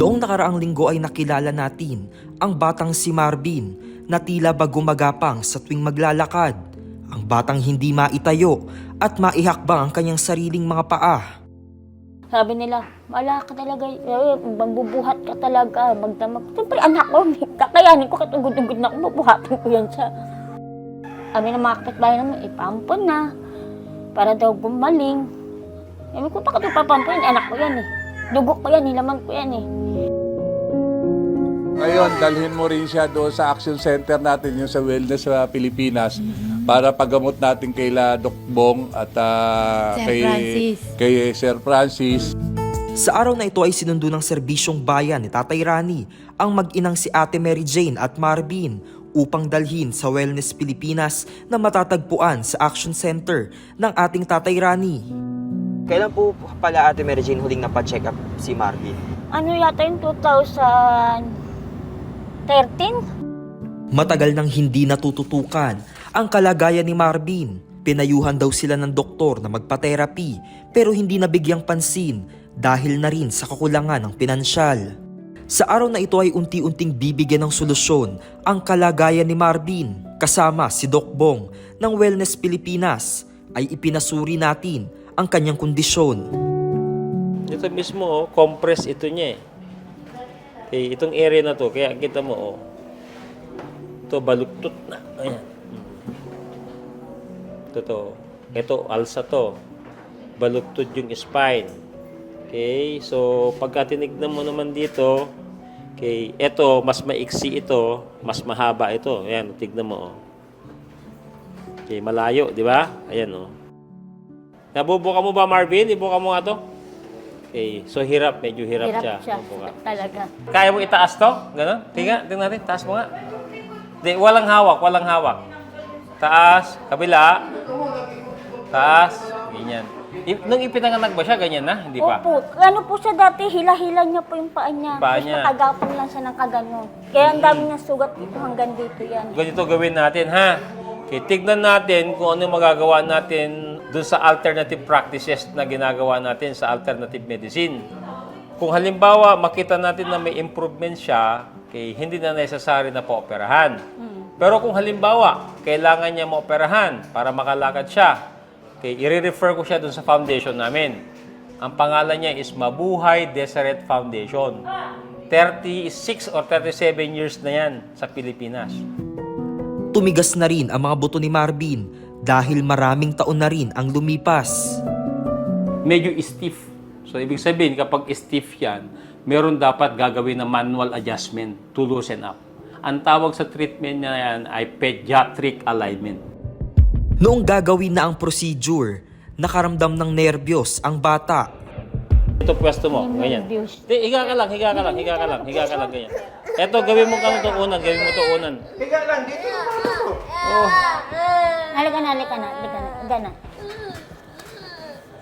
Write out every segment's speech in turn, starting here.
Noong nakaraang linggo ay nakilala natin ang batang si Marvin na tila ba gumagapang sa tuwing maglalakad. Ang batang hindi maitayo at maihakbang ang kanyang sariling mga paa. Sabi nila, wala ka talaga, eh, mabubuhat ka talaga, magdamag. Siyempre, anak ko, kakayanin ko, katugod-ugod na ako, mabuhatan ko yan siya. Kami na mga kapitbahay naman, ipampon na, para daw gumaling. Sabi ko, bakit ipapampon yan? Anak ko yan eh. Dugo ko yan, nilaman ko yan eh. Ngayon, dalhin mo rin siya doon sa action center natin, yung sa wellness sa Pilipinas, para paggamot natin kay La Doc Bong at ah, Sir kay, Francis. kay Sir Francis. Sa araw na ito ay sinundo ng serbisyong bayan ni Tatay Rani ang mag-inang si Ate Mary Jane at Marvin upang dalhin sa Wellness Pilipinas na matatagpuan sa Action Center ng ating Tatay Rani. Kailan po pala Ate Mary Jane huling napacheck up si Marvin? Ano yata yung 2013? Matagal nang hindi natututukan ang kalagayan ni Marvin. Pinayuhan daw sila ng doktor na magpa-therapy pero hindi nabigyang pansin dahil na rin sa kakulangan ng pinansyal. Sa araw na ito ay unti-unting bibigyan ng solusyon ang kalagayan ni Marvin kasama si Doc Bong ng Wellness Pilipinas ay ipinasuri natin ang kanyang kondisyon. Ito mismo, oh, compress ito niya eh. Okay, itong area na to, kaya kita mo, oh. Ito, baluktot na. Ayan. Ito to. Ito, alsa to. Baluktot yung spine. Okay, so pagka tinignan mo naman dito, okay, ito, mas maiksi ito, mas mahaba ito. Ayan, tignan mo, oh. Okay, malayo, di ba? Ayan, oh. Nabubuka mo ba, Marvin? Ibuka mo nga to. Okay, so hirap, medyo hirap, Hirap siya. siya. Talaga. Kaya mo itaas to? Ganon? Tingnan, tingnan natin. Taas mo nga. Di, walang hawak, walang hawak. Taas, kabila. Taas, ganyan. I, nung ipinanganak ba siya, ganyan na? Hindi pa? Opo. Ano po siya dati, hila-hila niya po yung paa niya. Paa Tapos niya. nakagapang lang siya ng kaganon. Kaya ang dami niya sugat dito hanggang dito yan. Ganito gawin natin, ha? Okay, tignan natin kung ano yung magagawa natin dun sa alternative practices na ginagawa natin sa alternative medicine. Kung halimbawa, makita natin na may improvement siya, okay, hindi na necessary na paoperahan. Pero kung halimbawa, kailangan niya maoperahan para makalakad siya, okay, i-refer ko siya dun sa foundation namin. Ang pangalan niya is Mabuhay Deseret Foundation. 36 or 37 years na yan sa Pilipinas. Tumigas na rin ang mga buto ni Marvin dahil maraming taon na rin ang lumipas. medyo stiff. So, ibig sabihin, kapag stiff yan, meron dapat gagawin na manual adjustment to loosen up. Ang tawag sa treatment niya yan ay pediatric alignment. Noong gagawin na ang procedure, nakaramdam ng nerbiyos ang bata. Ito pwesto mo, ganyan. Di, higa ka lang, higa ka lang, higa ka lang, higa ka lang, ganyan. Ito, gawin mo kamo ito unan, gawin mo ito unan. Halika na, halika na, halika na, halika na.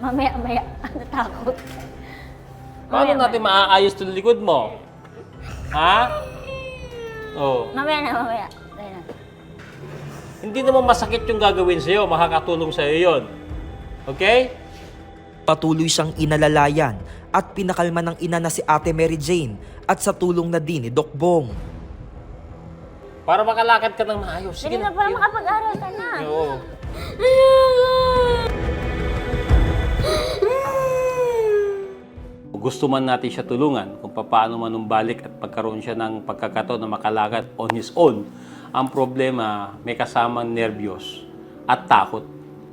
Mamaya, mamaya, natakot. Paano natin maaayos itong likod mo? Ha? Oh. Mamaya na, mamaya. Hindi naman masakit yung gagawin sa'yo, makakatulong sa'yo yon. Okay? Patuloy siyang inalalayan at pinakalma ng ina na si Ate Mary Jane at sa tulong na din ni Doc Bong. Para makalakad ka ng maayos. Sige na, para makapag-aral ka na. Oo. Gusto man natin siya tulungan kung paano manumbalik at pagkaroon siya ng pagkakataon na makalakad on his own. Ang problema, may kasamang nerbiyos at takot.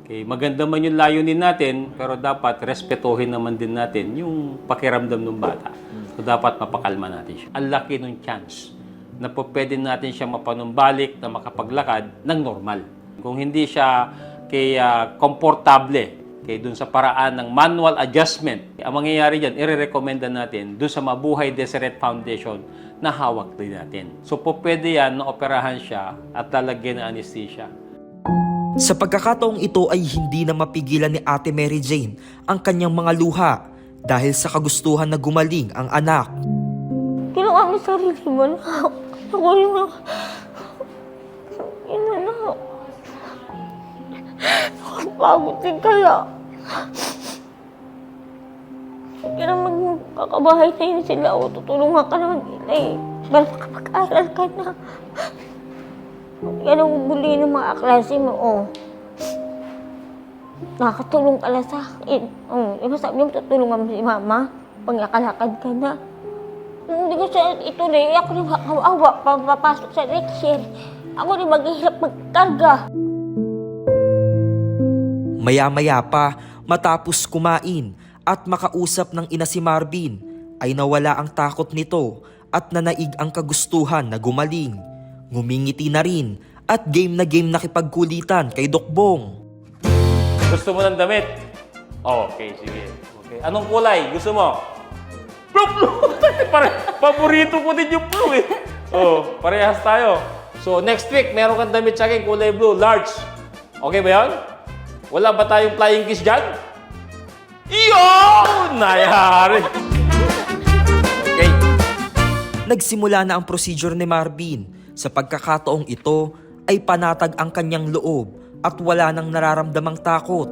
Okay, maganda man yung layunin natin, pero dapat respetuhin naman din natin yung pakiramdam ng bata. So, dapat mapakalma natin siya. Ang laki ng chance na po pwede natin siya mapanumbalik na makapaglakad ng normal. Kung hindi siya kaya komportable kay dun sa paraan ng manual adjustment, ang mangyayari dyan, ire-recommenda natin dun sa Mabuhay Deseret Foundation na hawak din natin. So po pwede yan na operahan siya at lalagyan ng anesthesia. Sa pagkakataong ito ay hindi na mapigilan ni Ate Mary Jane ang kanyang mga luha dahil sa kagustuhan na gumaling ang anak. Kinuha mo sarili mo na. Ako yung... Yun na. Ako din kaya. Kaya naman kakabahay na yun sila o tutulungan ka naman nila eh. Bala makapag-aral ka na. Yan ang buli ng mga klase mo, oh. Nakakatulong ka lang sa akin. Oh, di ba sabi mo tutulungan mo si mama? Pag nakalakad ka na. Hindi ko siya ituloy. Ako rin makawawa pag papasok sa rickshaw. Ako rin maghihirap magkarga. Maya-maya pa, matapos kumain at makausap ng ina si Marvin, ay nawala ang takot nito at nanaig ang kagustuhan na gumaling. Ngumingiti na rin at game na game nakipagkulitan kay Dokbong. Gusto mo ng damit? Okay, sige. Okay. Anong kulay? Gusto mo? Blue, blue. Pare, paborito ko din yung blue eh. Oh, parehas tayo. So, next week, meron kang damit sa akin, kulay blue, large. Okay ba yun? Wala ba tayong flying kiss dyan? Yun! Nayari! Okay. Nagsimula na ang procedure ni Marvin. Sa pagkakataong ito ay panatag ang kanyang loob at wala nang nararamdamang takot.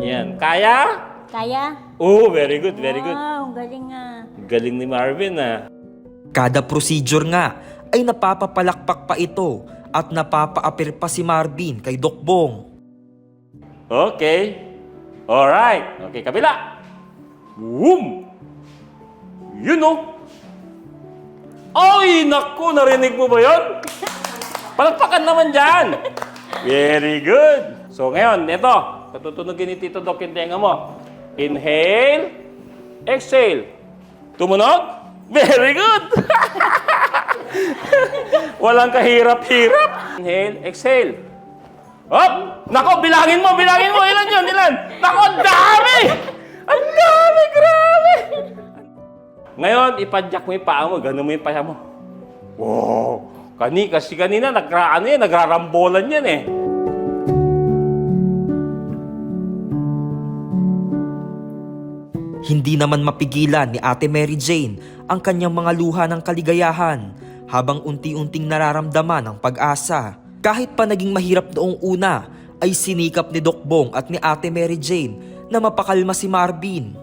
Yan. Kaya? Kaya? Oh, very good, very good. Wow, galing nga. Galing ni Marvin ah. Kada procedure nga ay napapapalakpak pa ito at napapaapir pa si Marvin kay Dokbong. Okay. Alright. Okay, kabila. Boom! Yun oh. Ay, naku, narinig mo ba yun? Palakpakan naman dyan. Very good. So ngayon, ito. Patutunogin ni Tito Doc yung tenga mo. Inhale. Exhale. Tumunog? Very good. Walang kahirap-hirap. Inhale, exhale. Hop! Nako, bilangin mo, bilangin mo. Ilan yun? Ilan? Nako, dami! Ang dami, grabe! Ngayon, ipadyak mo yung paa mo. Ganun mo yung paa mo. Wow! Kani, kasi kanina, nagra, ano yan, nagrarambolan yan eh. Hindi naman mapigilan ni Ate Mary Jane ang kanyang mga luha ng kaligayahan habang unti-unting nararamdaman ang pag-asa. Kahit pa naging mahirap noong una, ay sinikap ni Doc Bong at ni Ate Mary Jane na mapakalma si Marvin.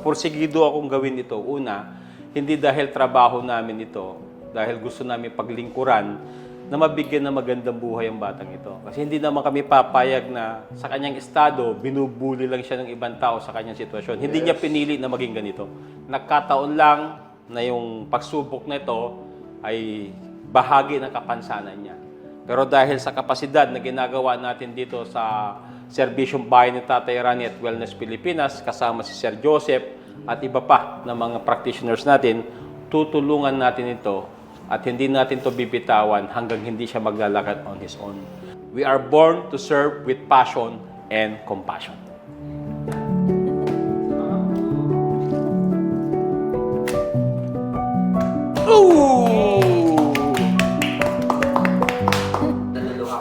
Porsigido akong gawin ito. Una, hindi dahil trabaho namin ito, dahil gusto namin paglingkuran na mabigyan ng magandang buhay ang batang ito. Kasi hindi naman kami papayag na sa kanyang estado, binubuli lang siya ng ibang tao sa kanyang sitwasyon. Hindi niya pinili na maging ganito. Nagkataon lang na yung pagsubok na ito ay bahagi ng kapansanan niya. Pero dahil sa kapasidad na ginagawa natin dito sa Serbisyong Bayan ni Tatay Rani at Wellness Pilipinas, kasama si Sir Joseph at iba pa na mga practitioners natin, tutulungan natin ito at hindi natin to bibitawan hanggang hindi siya maglalakad on his own. We are born to serve with passion and compassion. Ooh!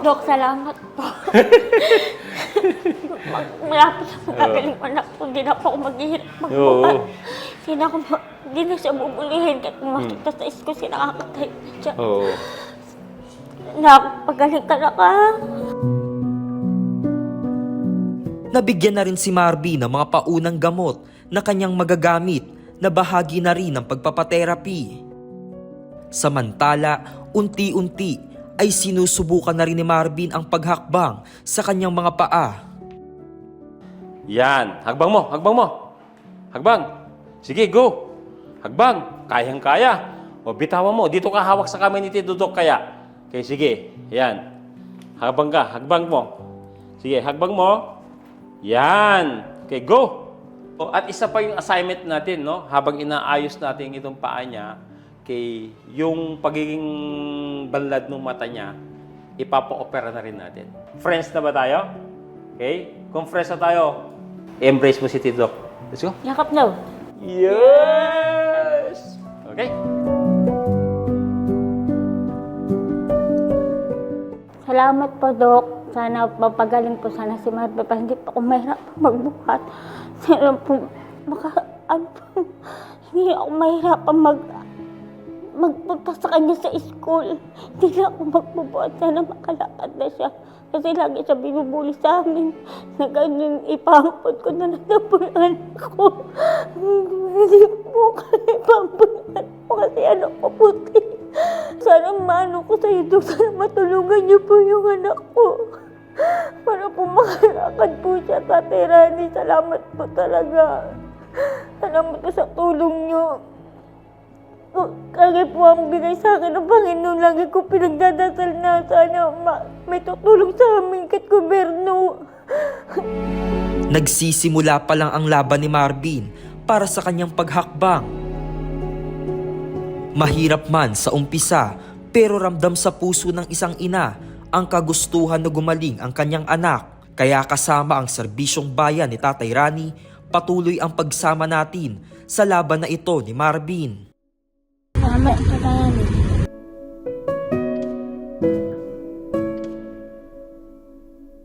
Dok, salamat po. Mag- Malapit sa magagaling anak ko, hindi na po ako maghihirap magbuhat. Oo. Hindi na ako ma- hindi na siya bubulihin kahit makita sa isko siya nakakatay na siya. Oo. Nakapagaling ka na ka. Nabigyan na rin si Marvin ng mga paunang gamot na kanyang magagamit na bahagi na rin ng pagpapaterapi. Samantala, unti-unti ay sinusubukan na rin ni Marvin ang paghakbang sa kanyang mga paa. Yan. Hagbang mo, hagbang mo. Hagbang. Sige, go. Hagbang. Kayang-kaya. O, bitawan mo. Dito ka hawak sa kamay ni Tito Doc kaya. Okay, sige. Yan. Hagbang ka. Hagbang mo. Sige, hagbang mo. Yan. Okay, go. O, at isa pa yung assignment natin, no? Habang inaayos natin itong paa niya, kay yung pagiging banlad ng mata niya, ipapa-opera na rin natin. Friends na ba tayo? Okay? Kung friends na tayo, embrace mo si Tito. Let's go. Yakap na. Yes! Okay? Salamat po, Dok. Sana mapagaling po sana si Marbe pa hindi pa ako mahirap magbuhat. Sana po, maka, ano po, hindi ako mahirap mag, magpunta sa kanya sa school. Hindi na ako magbubuhat. Sana makalakad na siya. Kasi lagi siya binubuli sa amin. Na ganun, ipampot ko na lang na po yung anak ko. Hindi po kaya ipampot na po kasi anak ko puti. Sana maano ko sa'yo doon. Sana matulungan niyo po yung anak ko. Para po makalakad po siya, Tatay Rani. Salamat po talaga. Salamat po sa tulong niyo. Lagi po ang bigay sa akin ng Panginoon. Lagi ko pinagdadasal na sana ma- may tutulong sa amin kahit gobyerno. Nagsisimula pa lang ang laban ni Marvin para sa kanyang paghakbang. Mahirap man sa umpisa pero ramdam sa puso ng isang ina ang kagustuhan na gumaling ang kanyang anak. Kaya kasama ang serbisyong bayan ni Tatay Rani, patuloy ang pagsama natin sa laban na ito ni Marvin. Salamat sa